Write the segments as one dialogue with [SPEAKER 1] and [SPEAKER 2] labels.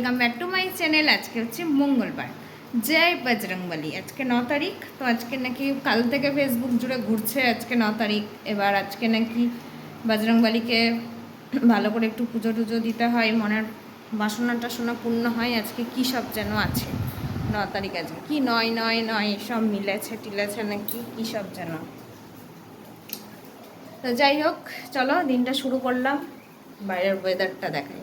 [SPEAKER 1] Welcome back to my channel. আজকে হচ্ছে মঙ্গলবার। জয় বজরংবলী। আজকে ন তারিখ, তো আজকে নাকি কাল থেকে ফেসবুক জুড়ে ঘুরছে আজকে ন তারিখ। এবার আজকে নাকি বজরংবলীকে ভালো করে একটু পুজো টুজো দিতে হয়, মনের বাসনা টাসনা পূর্ণ হয়। আজকে কী সব যেন আছে? ন তারিখ আজকে। কি নয় নয় নয়, সব মিলেছে, টিলেছে নাকি? কী সব যেন? তো যাই হোক, চলো দিনটা শুরু করলাম। বাইরের ওয়েদারটা দেখাই।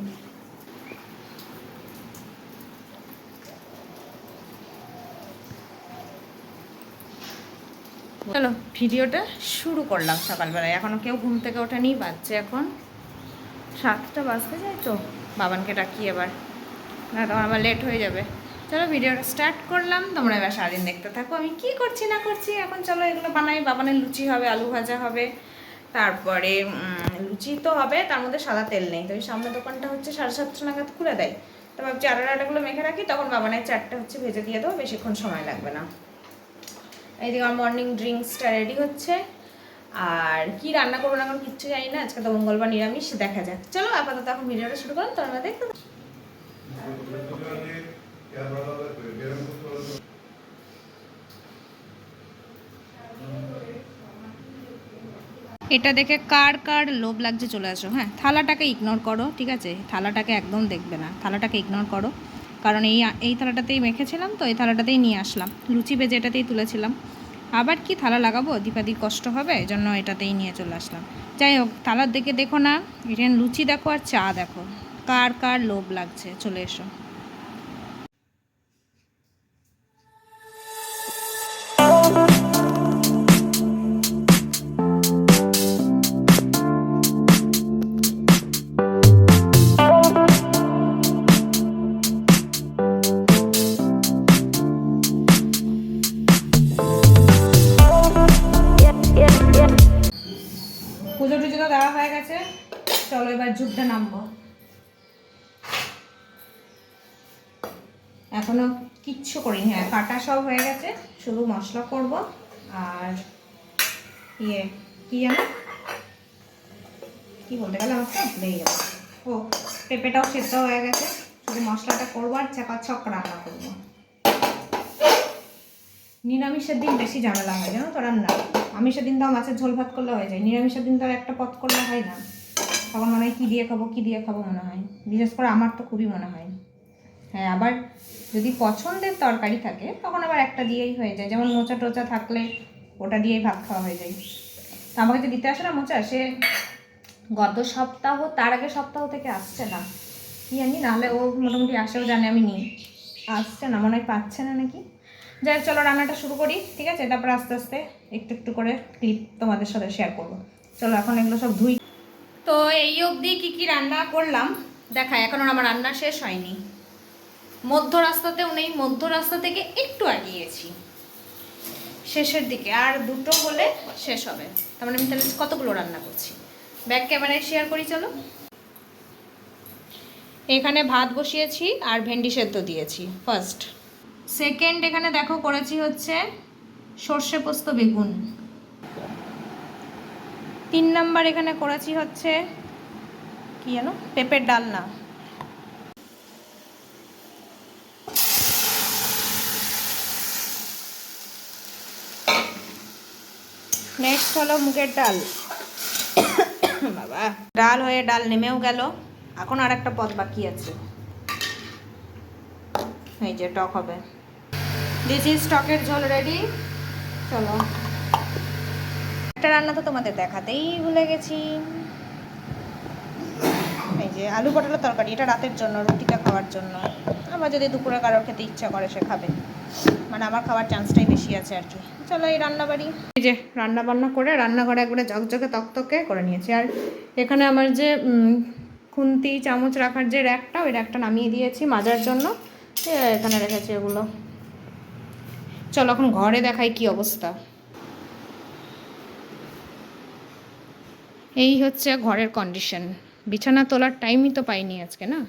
[SPEAKER 1] চলো, ভিডিওটা শুরু করলাম সকালবেলায়। এখনও কেউ ঘুম থেকে ওঠেনি, বাজছে এখন সাতটা বাজতে যায় তো। বাবানকে ডাকি এবার না, তখন আবার লেট হয়ে যাবে। চলো, ভিডিওটা স্টার্ট করলাম। তোমরা এবার সারাদিন দেখতে থাকো। আমি কি করছি, না করছি? এখন চলো, এগুলো বানাই। বাবানের লুচি হবে, আলু ভাজা হবে। তারপরে লুচি তো হবে, তার মধ্যে সাদা তেল নেই। তো ওই সামনে দোকানটা হচ্ছে সাড়ে সাতটা নাগাদ খুলে দেয়। তো ভাবছি আটা আটাগুলো মেখে রাখি। তখন বাবানের চারটে হচ্ছে ভেজে দিয়ে দেবো। বেশিক্ষণ সময় লাগবে না। এইদিকে আমার মর্নিং ড্রিঙ্কসটা রেডি হচ্ছে। আর কি রান্না করব না এখন কিচ্ছু জানি না, আজকে তো মঙ্গলবার নিরামিষ, দেখা যাক। চলো, আপাতত এখন ভিডিওটা শুরু করুন তোমরা দেখতে। এটা দেখে কার কার লোভ লাগছে চলে আসো হ্যাঁ। থালাটাকে ইগনোর করো, ঠিক আছে? থালাটাকে একদম দেখবে না। থালাটাকে ইগনোর করো। কারণ এই এই থালাটাতেই মেখেছিলাম তো, এই থালাটাতেই নিয়ে আসলাম। লুচি বেজে এটাতেই তুলেছিলাম। আবার কি থালা লাগাবো? দীপাদি কষ্ট হবে এই জন্য এটাতেই নিয়ে চলে আসলাম। যাই হোক, থালার দিকে দেখো না এখানে লুচি দেখো আর চা দেখো। কার কার লোভ লাগছে, চলে এসো। দেওয়া হয়ে গেছে। চলো এবার যুদ্ধে নামবো। এখনও কিচ্ছু করিনি। হ্যাঁ কাটা সব হয়ে গেছে। শুধু মশলা করব। আর ইয়ে কি জানো? কি বলতে গেলে আমার তো ভুলেই যাব ও, পেঁপেটাও সেদ্ধ হয়ে গেছে। শুধু মশলাটা করব আর চাকা ছক রান্না করব। নিরামিষের দিন বেশি ঝামেলা হয়, জানো তো রান্না আমিষের দিন তাও মাছের ঝোল ভাত করলে হয়ে যায়। নিরামিষের দিন তো আর একটা পথ করলে হয় না। তখন মনে হয় কী দিয়ে খাব, কী দিয়ে খাব মনে হয়। বিশেষ করে আমার তো খুবই মনে হয়। হ্যাঁ আবার যদি পছন্দের তরকারি থাকে, তখন আবার একটা দিয়েই হয়ে যায়। যেমন মোচা টোচা থাকলে ওটা দিয়েই ভাত খাওয়া হয়ে যায়। তো আমাকে যে দিতে আসে না মোচা, সে গত সপ্তাহ, তার আগে সপ্তাহ থেকে আসছে না। কি জানি, নাহলে ও মোটামুটি আসেও জানে আমি নিই। আসছে না, মনে হয় পাচ্ছে না নাকি? যাই চলো রান্নাটা শুরু করি, ঠিক আছে? তারপর আস্তে আস্তে একটু একটু করে ক্লিপ তোমাদের সাথে শেয়ার করব। চলো, এখন এগুলো সব ধুই। তো এই অবধি কী কী রান্না করলাম? দেখা, এখন আমার রান্না শেষ হয়নি। মধ্য রাস্তাতেও নেই, মধ্য রাস্তা থেকে একটু এগিয়েছি শেষের দিকে, আর দুটো হলে শেষ হবে। তার মানে আমি তাহলে কতগুলো রান্না করছি? ব্যাক ক্যামেরায় শেয়ার করি, চলো। এখানে ভাত বসিয়েছি আর ভেন্ডি সেদ্ধ দিয়েছি ফার্স্ট সেকেন্ড এখানে দেখো করেছি হচ্ছে সর্ষে পোস্ত বেগুন। তিন নাম্বার এখানে করেছি হচ্ছে কি জানো? পেঁপের ডালনা। নেক্সট হলো মুগের ডাল। বাবা, ডাল হয়ে ডাল নেমেও গেল। এখন আর একটা পদ বাকি আছে। এই যে টক হবে। ইজ স্টকের ঝোল রেডি চলো। একটা রান্না তো তোমাদের দেখাতেই ভুলে গেছি। এই যে আলু পটলের তরকারি, এটা রাতের জন্য, রুটিটা খাওয়ার জন্য। আবার যদি দুপুরে কারোর খেতে ইচ্ছা করে, সে খাবে। মানে আমার খাওয়ার চান্সটাই বেশি আছে আর কি। চলো এই রান্নাবাড়ি। এই যে রান্না বান্না করে, রান্নাঘরে একবারে জকজকে তকতকে করে নিয়েছি। আর এখানে আমার যে খুন্তি, চামচ রাখার যে র্যাকটা ওই র্যাকটা নামিয়ে দিয়েছি মাজার জন্য। এখানে রেখেছি এগুলো। চলো এখন ঘরে দেখাই কি অবস্থা। এই হচ্ছে ঘরের কন্ডিশন বিছানা তোলার টাইমই তো পাইনি আজকে, না?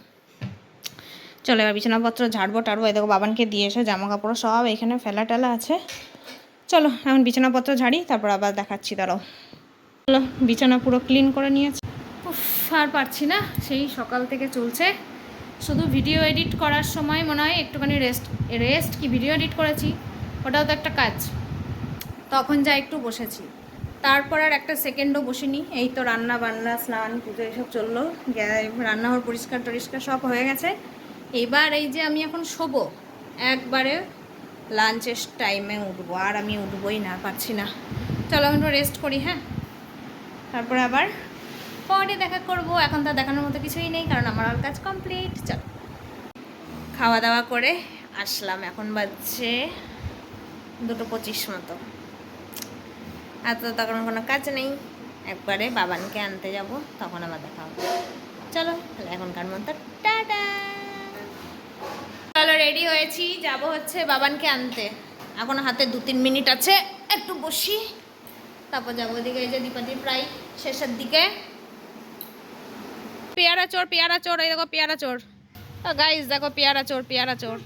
[SPEAKER 1] চলো এবার বিছানাপত্র ঝাড়বো, টাড়বো। দেখো বাবানকে দিয়ে এসে জামা কাপড় সব এখানে ফেলা টেলা আছে। চলো এখন বিছানাপত্র ঝাড়ি, তারপর আবার দেখাচ্ছি, দাঁড়াও। চলো, বিছানা পুরো ক্লিন করে নিয়েছি। উফ, আর পারছি না, সেই সকাল থেকে চলছে। শুধু ভিডিও এডিট করার সময় মনে হয় একটুখানি রেস্ট রেস্ট কি ভিডিও এডিট করেছি? ওটাও তো একটা কাজ। তখন যা একটু বসেছি। তারপর আর একটা সেকেন্ডও বসিনি। এই তো রান্না বান্না, স্নান, পুজো এসব চলল। রান্নাঘর পরিষ্কার টরিষ্কার সব হয়ে গেছে। এবার এই যে আমি এখন শোবো, একবারে লাঞ্চের টাইমে উঠবো। আর আমি উঠবোই না, পারছি না। চলো আমি একটু রেস্ট করি হ্যাঁ? তারপরে আবার পরে দেখা করব। এখন তো দেখানোর মতো কিছুই নেই, কারণ আমার আর কাজ কমপ্লিট চল। খাওয়া দাওয়া করে আসলাম। এখন বাজছে দুটো পঁচিশ মতো। আর তো তখন কোনো কাজ নেই। একবারে বাবানকে আনতে যাব, তখন আবার দেখা হবে। চলো, তাহলে এখনকার মতো টাটা। চলো রেডি হয়েছি। যাব হচ্ছে বাবানকে আনতে। এখন হাতে দু তিন মিনিট আছে, একটু বসি। তারপর যাব ওদিকে, এই যে দীপাদি প্রায় শেষের দিকে। পেয়ারা চোর পেয়ারা চোর, এই দেখো পেয়ারা চোর। গাইস দেখো পেয়ারা চোর পেয়ারা চোর।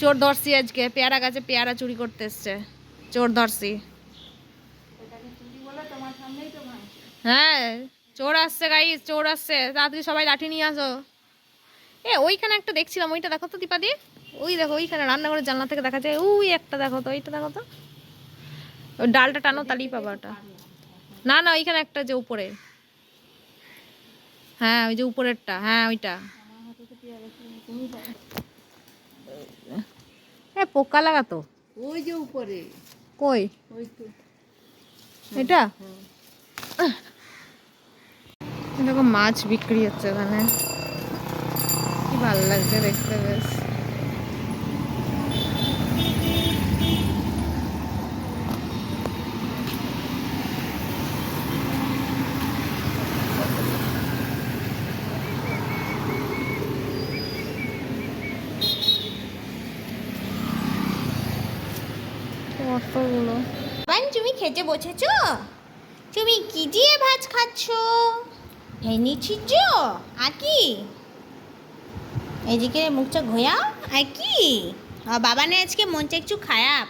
[SPEAKER 1] চোর ধরছি আজকে, পেয়ারা গাছে পেয়ারা চুরি করতে এসছে। চোর ধরছি। হ্যাঁ চোর আসছে গাই চোর আসছে। তাড়াতাড়ি সবাই লাঠি নিয়ে আসো। এ, ওইখানে একটা দেখছিলাম, ওইটা দেখো তো দীপাদি? ওই দেখো, ওইখানে রান্নাঘরের জানলা থেকে দেখা যায়, ওই একটা দেখো তো ওইটা দেখো তো। ওই ডালটা টানো, তালি পাবা ওটা। না না, ওইখানে একটা যে উপরে। হ্যাঁ ওই যে উপরেরটা হ্যাঁ ওইটা। হ্যাঁ পোকা লাগাতো
[SPEAKER 2] ওই যে উপরে।
[SPEAKER 1] কই?
[SPEAKER 2] ওই তো।
[SPEAKER 1] এটা? দেখো মাছ বিক্রি হচ্ছে এখানে কি ভালো লাগছে দেখতে বেশ। কতগুলো বান, তুমি খেতে বসেছো? তুমি কি দিয়ে ভাত খাচ্ছ? ভেনি ছিজ আর কি? এদিকে মুখটা ঘোয়া আর কি? বাবানের আজকে মনটা একটু খারাপ।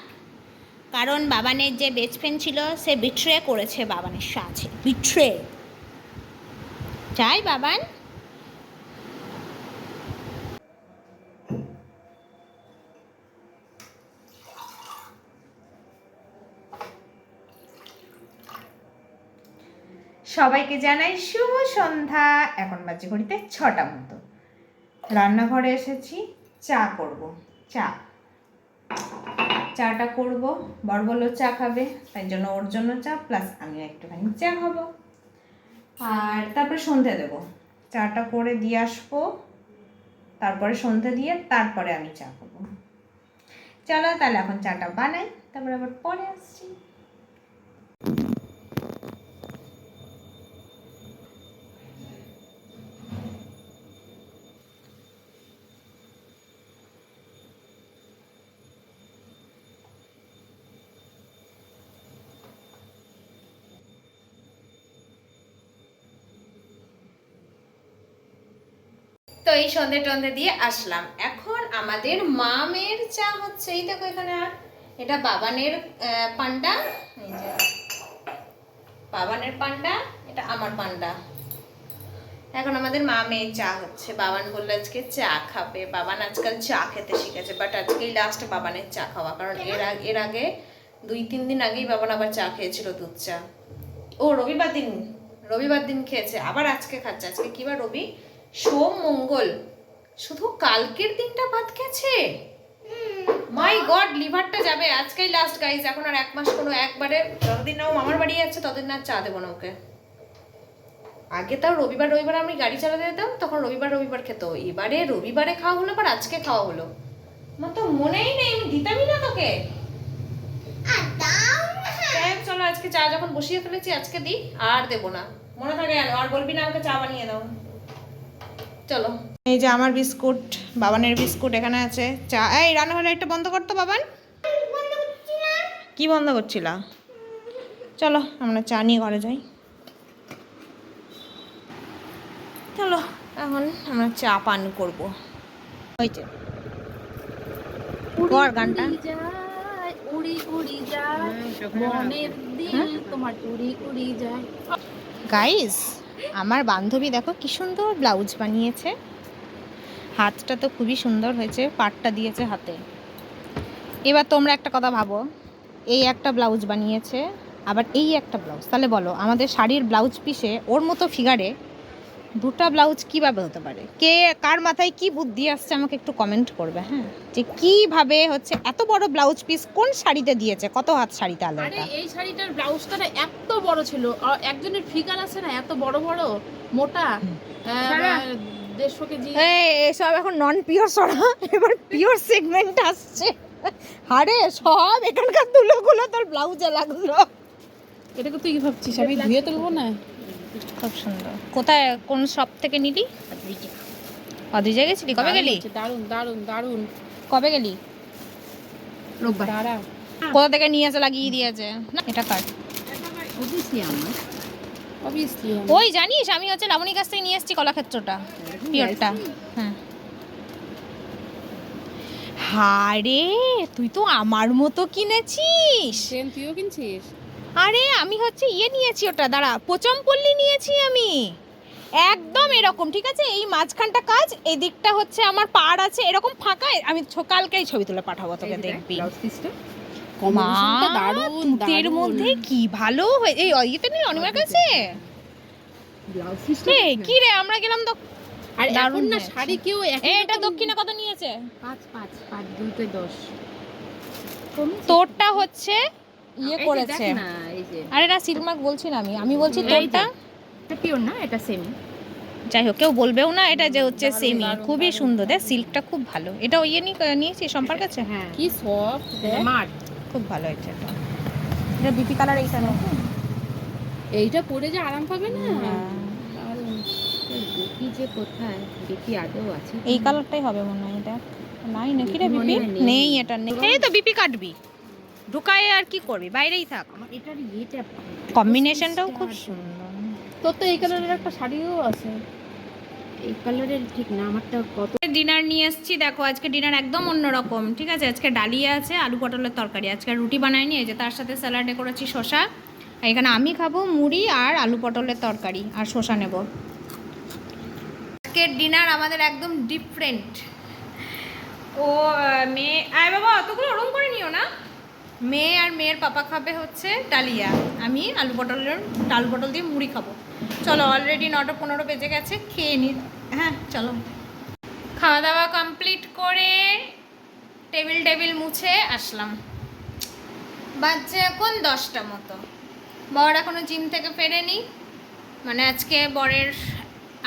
[SPEAKER 1] কারণ বাবানের যে বেস্ট ফ্রেন্ড ছিল, সে বিট্রে করেছে বাবানের সাথে। বিট্রে চাই বাবান। সবাইকে জানাই শুভ সন্ধ্যা। এখন বাজে ঘড়িতে ছটা মতো। রান্নাঘরে এসেছি, চা করব। চা। চাটা করব, বর বলল চা খাবে, তাই জন্য ওর জন্য চা, প্লাস আমিও একটুখানি চা খাব। আর তারপরে সন্ধে দেবো। চাটা করে দিয়ে আসব, তারপরে সন্ধে দিয়ে তারপরে আমি চা খাব। চলো তাহলে এখন চাটা বানাই, তারপরে আবার পরে আসছি। তো এই সন্ধে টন্ধে দিয়ে আসলাম। এখন আমাদের মামের চা হচ্ছে, এই দেখো এখানে আর, এটা বাবানের পান্ডা। বাবানের পান্ডা, এটা আমার পান্ডা। এখন আমাদের মা মেয়ের চা হচ্ছে। বাবান বলল আজকে চা খাবে। বাবান আজকাল চা খেতে শিখেছে বাট আজকেই লাস্ট বাবানের চা খাওয়া, কারণ এর আগে এর আগে দুই, তিন দিন আগেই বাবান আবার চা খেয়েছিল দুধ চা। ও রবিবার দিন রবিবার দিন খেয়েছে, আবার আজকে খাচ্ছে। আজকে কি বার রবি? সোম মঙ্গল শুধু কালকের দিনটা বাদ খেয়েছে মাই গড লিভারটা যাবে। আজকেই লাস্ট গাইজ এখন আর এক মাস কোনো একবারে যতদিন না ও মামার বাড়ি যাচ্ছে ততদিন আর চা দেবো না ওকে। আগে তাও রবিবার রবিবার আমি গাড়ি চালাতে যেতাম তখন রবিবার রবিবার খেত। এবারে রবিবারে খাওয়া হলো আবার আজকে খাওয়া হলো। আমার তো মনেই নেই আমি দিতামই না তোকে। চলো আজকে চা যখন বসিয়ে ফেলেছি আজকে দিই আর দেবো না। মনে থাকে আর বলবি না আমাকে চা বানিয়ে দাও। চলো। এই যে আমার বিস্কুট বাবানের বিস্কুট এখানে আছে। চা এই রান্নাঘরে একটা বন্ধ করতো বাবান? কি বন্ধ করছিলা? চলো আমরা চা নিয়ে ঘরে যাই। চলো এখন আমরা চা পান করব। হয়েছে কর গানটা।
[SPEAKER 2] উড়ি উড়ি যায়। বনের দিল তোমার উড়ি উড়ি যায়।
[SPEAKER 1] গাইস আমার বান্ধবী দেখো কি সুন্দর ব্লাউজ বানিয়েছে। হাতটা তো খুবই সুন্দর হয়েছে, পাটটা দিয়েছে হাতে। এবার তোমরা একটা কথা ভাবো, এই একটা ব্লাউজ বানিয়েছে, আবার এই একটা ব্লাউজ। তাহলে বলো, আমাদের শাড়ির ব্লাউজ পিসে ওর মতো ফিগারে দুটা ব্লাউজ কীভাবে হতে পারে? কে কার মাথায় কি বুদ্ধি আসছে আমাকে একটু কমেন্ট করবে হ্যাঁ? যে কীভাবে হচ্ছে এত বড় ব্লাউজ পিস কোন শাড়িতে দিয়েছে? কত হাত শাড়িতে আলো
[SPEAKER 2] আরে এই শাড়িটার ব্লাউজটা না এত বড় ছিল। আর একজনের ফিগার আছে না এত বড় বড়? মোটা? দেড়শো কেজি।
[SPEAKER 1] এসব এখন নন পিওর সরা। এবার পিওর সেগমেন্ট আসছে। আরে সব এখানকার দুলোগুলো তোর ব্লাউজে লাগল।
[SPEAKER 2] এটাকে তুই কি ভাবছিস? আমি ধুয়ে তুলবো না?
[SPEAKER 1] খুব সুন্দর। কোথায় কোন শপ থেকে নিলি? অদ্রিজা গেছিলি? কবে গেলি?
[SPEAKER 2] দারুণ দারুণ দারুণ
[SPEAKER 1] কবে গেলি?
[SPEAKER 2] দাঁড়া।
[SPEAKER 1] কোথা থেকে নিয়ে এসে লাগিয়ে দিয়েছে? না এটা কার?
[SPEAKER 2] অবভিয়াসলি আমার। অবভিয়াসলি
[SPEAKER 1] ওই জানিস আমি হচ্ছে লাবণীর কাছ থেকে নিয়ে এসেছি কলাক্ষেত্রটা পিওরটা। হ্যাঁ। হারে তুই তো আমার মতো কিনেছিস।
[SPEAKER 2] তুইও কিনছিস?
[SPEAKER 1] আরে আমি হচ্ছে ইয়ে নিয়েছি ওটা দাঁড়া পচমপল্লি নিয়েছি আমি। একদম এরকম ঠিক আছে? এই মাঝখানটা কাজ এই দিকটা হচ্ছে আমার পাড় আছে এরকম ফাঁকা আমি কালকেই ছবি তুলে পাঠাবো তোকে দেখবি। দারুণ মধ্যে কি ভালো হয় এই ইয়েতে নেই অনিমার কাছে? কি রে আমরা গেলাম তো
[SPEAKER 2] আর
[SPEAKER 1] দারুণ
[SPEAKER 2] না শাড়ি কেউ
[SPEAKER 1] এটা দক্ষিণে কত নিয়েছে?
[SPEAKER 2] পাঁচ পাঁচ পাঁচ দুইতে দশ।
[SPEAKER 1] তোরটা হচ্ছে ইয়ে করেছে।
[SPEAKER 2] দেখ না এই যে।
[SPEAKER 1] আরে না সিলমার্ক বলছি না আমি। আমি বলছি। তোরটা?
[SPEAKER 2] এটা পিওর না এটা সেম
[SPEAKER 1] যাই হোক কেউ বলবেও না এটা যে হচ্ছে সেমি খুবই সুন্দর। দেখ সিল্কটা খুব ভালো। এটা ওই নিয়ে নিয়েছি সম্পার কাছে
[SPEAKER 2] হ্যাঁ। কি সফট
[SPEAKER 3] মার
[SPEAKER 1] খুব ভালো হয়েছে এটা এটা বিপি কালার এইটা না?
[SPEAKER 2] এইটা পরে যে আরাম পাবে না?
[SPEAKER 1] হ্যাঁ।
[SPEAKER 3] বিপি যে কোথায়? বিপি আদৌ আছে।
[SPEAKER 1] এই কালারটাই হবে মনে হয় এটা। নাই নাকি রে
[SPEAKER 3] বিপি মনে হয়। নেই
[SPEAKER 1] এটা নেই। এই তো বিপি কাটবি। ঢুকায় আর কি করবি? বাইরেই থাক।
[SPEAKER 3] আমার এটার ইয়েটা
[SPEAKER 1] কম্বিনেশনটাও খুব সুন্দর।
[SPEAKER 2] তোর তো এই কালারের একটা শাড়িও আছে।
[SPEAKER 3] এই কালারের ঠিক না আমারটা কত
[SPEAKER 1] ডিনার নিয়ে এসেছি। দেখো আজকে ডিনার একদম অন্যরকম ঠিক আছে? আজকে ডালিয়া আছে আলু পটলের তরকারি। আজকে রুটি বানাইনি এই যে তার সাথে স্যালাডে করেছি শশা এখানে আমি খাব মুড়ি আর আলু পটলের তরকারি আর শশা নেব। আজকের ডিনার আমাদের একদম ডিফারেন্ট ও মেয়ে আয় বাবা অতগুলো ওরম করে নিও না। মেয়ে আর মেয়ের পাপা খাবে হচ্ছে ডালিয়া। আমি আলু পটলের আলু পটল দিয়ে মুড়ি খাব। চলো অলরেডি নটা পনেরো বেজে গেছে, খেয়ে নি। হ্যাঁ চলো। খাওয়া দাওয়া কমপ্লিট করে টেবিল টেবিল মুছে আসলাম। বাজছে এখন দশটা মতো। বর এখনও জিম থেকে ফেরেনি। মানে আজকে বরের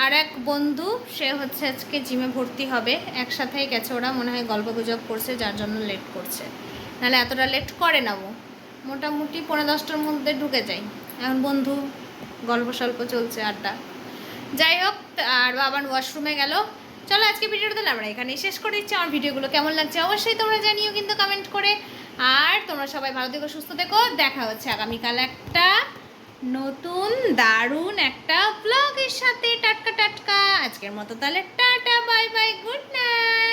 [SPEAKER 1] আর এক বন্ধু, সে হচ্ছে আজকে জিমে ভর্তি হবে। একসাথেই গেছে ওরা, মনে হয় গল্প গুজব করছে, যার জন্য লেট করছে। নাহলে এতটা লেট করে না ও। মোটামুটি পনেরো দশটার মধ্যে ঢুকে যাই এখন বন্ধু, গল্প সল্প চলছে, আড্ডা। যাই হোক, আর বাবার ওয়াশরুমে গেল। চলো আজকে ভিডিওটা আমরা এখানেই শেষ করে দিচ্ছি। আমার ভিডিওগুলো কেমন লাগছে অবশ্যই তোমরা জানিও কিন্তু কমেন্ট করে। আর তোমরা সবাই ভালো থেকো, সুস্থ থেকো। দেখা হচ্ছে আগামীকাল একটা নতুন, দারুণ একটা ব্লগের সাথে। টাটকা টাটকা। আজকের মতো তাহলে টাটা বাই বাই